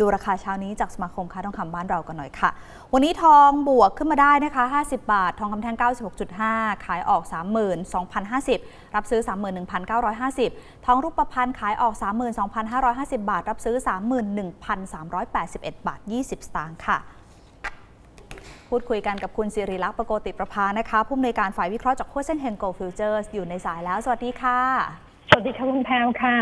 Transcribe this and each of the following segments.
ดูราคาเช้านี้จากสมาคมค้าทองคำบ้านเรากันหน่อยค่ะ วันนี้ทองบวกขึ้นมาได้นะคะ 50 บาท ทองคำแท่ง 96.5 ขายออก 32,050 รับซื้อ 31,950 ทองรูปพรรณขายออก 32,550 บาท รับซื้อ 31,381 บาท 20 สตางค์ค่ะพูดคุยกันกับคุณสิริลักษณ์ประโกติประภานะคะ ผู้อำนวยการฝ่ายวิเคราะห์จากโคเซนเฮนโกฟิวเจอร์อยู่ในสายแล้ว สวัสดีค่ะ สวัสดีค่ะคุณแพรวค่ะ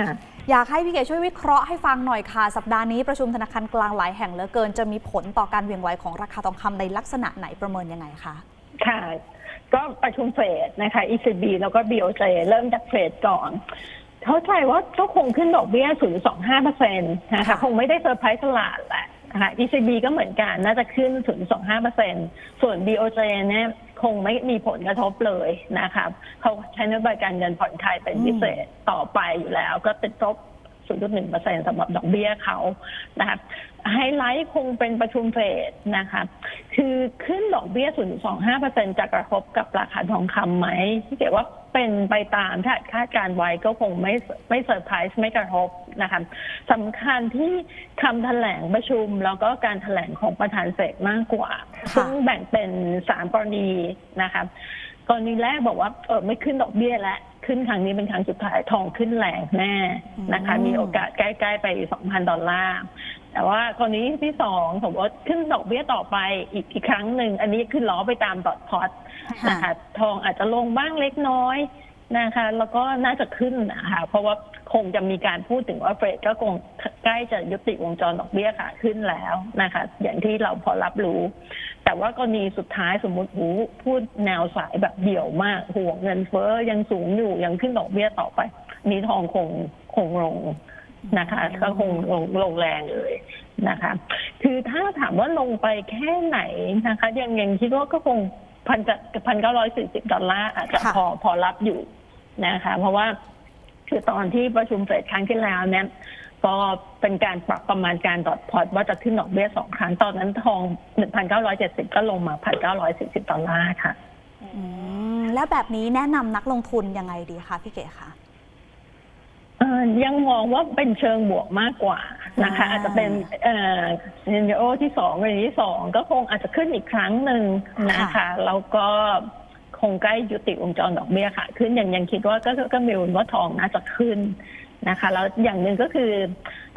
อยากให้พี่เก๋ช่วยวิเคราะห์ให้ฟังหน่อยค่ะ สัปดาห์นี้ประชุมธนาคารกลางหลายแห่งเหลือเกิน จะมีผลต่อการเหวี่ยงไหวของราคาทองคำในลักษณะไหนประเมินยังไงคะ ค่ะ ก็ประชุมเฟดนะคะ ECB แล้วก็ BOJ เริ่มจากเฟดก่อน เข้าใจว่าก็คงขึ้นดอกเบี้ย 0.25เปอร์เซ็นต์นะคะค่ะคงไม่ได้เซอร์ไพรส์ตลาดแหละ นะคะ ECB ก็เหมือนกันน่าจะขึ้น 0.25เปอร์เซ็นต์ส่วน BOJ เนี่ยคงไม่มีผลกระทบเลยนะคะเขาใช้นโยบายการเงินผ่อนคลายเป็นพิเศษต่อไปอยู่แล้ว ก็ติดลบ0.1เปอร์เซ็นต์สำหรับดอกเบี้ยเขานะคะไฮไลท์คงเป็นประชุมเฟดนะคะ คือขึ้นดอกเบี้ย 0.25เปอร์เซ็นต์จะกระทบกับราคาทองคำไหมที่เกิดว่าเป็นไปตามที่คาดการไว้ก็คงไม่ไม่เซอร์ไพรส์ไม่กระทบนะคะสำคัญที่คำแถลงประชุม แล้วก็การแถลงของประธานเฟดมากกว่าค่ะซึ่งแบ่งเป็นสามกรณีนะคะกรณีแรกบอกว่าเออไม่ขึ้นดอกเบี้ยแล้วขึ้นครั้งนี้เป็นครั้งสุดท้ายทองขึ้นแรงแน่นะคะอืมมีโอกาสใกล้ ๆ ไป 2,000 ดอลลาร์ แต่ว่ากรณีที่สองสมมติว่าขึ้นดอกเบี้ยต่อไปอีกอีกครั้งหนึ่ง อันนี้ขึ้นล้อไปตามดอทพอตนะคะทองอาจจะลงบ้างเล็กน้อยนะคะ แล้วก็น่าจะขึ้นนะคะเพราะว่าคงจะมีการพูดถึงว่าเฟดก็คงใกล้จะยุติวงจรดอกเบี้ยค่ะขึ้นแล้วนะคะ อย่างที่เราพอรับรู้ แต่ว่ากรณีสุดท้ายสมมติหูพูดแนวสายแบบเดี่ยวมากห่วงเงินเฟ้อยังสูงอยู่ยังขึ้นดอกเบี้ยต่อไป นี้ทองคงคงลง นะคะก็คงลงลงแรงเลยนะคะ คือถ้าถามว่าลงไปแค่ไหนนะคะ ยังยังคิดว่าก็คงพันพันเก้าร้อยสี่สิบดอลลาร์อาจจะค่ะพอพอรับอยู่นะคะ เพราะว่าคือตอนที่ประชุมเฟดครั้งที่แล้วเนี่ยก็เป็นการปรับประมาณการดอทพอตว่าจะขึ้นดอกเบี้ยสองครั้ง ตอนนั้นทอง1,970ก็ลงมา1,940ดอลลาร์ค่ะอืมแล้วแบบนี้แนะนำนักลงทุนยังไงดีคะพี่เก๋คะเอ่อ ยังมองว่าเป็นเชิงบวกมากกว่านะคะอ่าอาจจะเป็นเอ่อซีนโอที่สองกรณีที่สองก็คงอาจจะขึ้นอีกครั้งหนึ่งนะคะแล้วก็คงใกล้ยุติวงจรดอกเบี้ยค่ะ ขึ้นยังยังคิดว่าก็ก็มีลุ้นว่าทองน่าจะขึ้นนะคะ แล้วอย่างหนึ่งก็คือ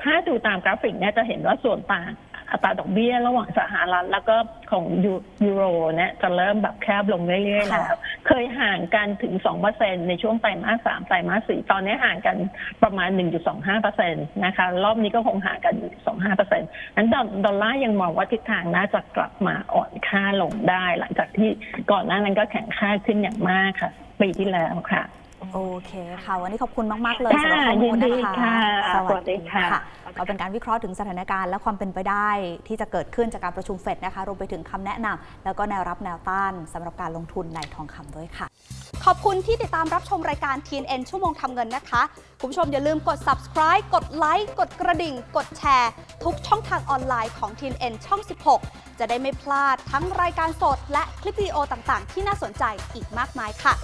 ถ้าดูตามกราฟิกเนี่ยจะเห็นว่าส่วนต่าง อัตราดอกเบี้ยระหว่างสหรัฐแล้วก็ของยูยูโรเนี่ยจะเริ่มแบบแคบลงเรื่อยๆค่ะแล้วเคยห่างกันถึง 2%ในช่วงไตรมาสสามไตรมาสสี่ตอนนี้ห่างกันประมาณ 1.25%นะคะ รอบนี้ก็คงห่างกัน2.5%นั้นดอลดอลลาร์ยังมองว่าทิศทางน่าจะกลับมาอ่อนค่าลงได้ หลังจากที่ก่อนหน้านั้นก็แข็งค่าขึ้นอย่างมากค่ะ ปีที่แล้วค่ะ โอเคค่ะ วันนี้ขอบคุณมาก ๆ เลยค่ะสำหรับข้อมูลยินดีนะคะค่ะสสวัวัสสดีดีค่ะค่ะก็เป็นการวิเคราะห์ถึงสถานการณ์และความเป็นไปได้ ที่จะเกิดขึ้นจากการประชุมเฟดนะคะรวมไปถึงคำแนะนำแล้วก็แนวรับแนวต้านสำหรับการลงทุนในทองคำด้วยค่ะ ขอบคุณที่ติดตามรับชมรายการ TNN ชั่วโมงทำเงินนะคะ คุณผู้ชมอย่าลืมกด subscribe กดไลค์กดกระดิ่ง กดแชร์ ทุกช่องทางออนไลน์ของ TNN ช่อง 16 จะได้ไม่พลาดทั้งรายการสดและคลิปวิดีโอต่างๆ ที่น่าสนใจอีกมากมายค่ะ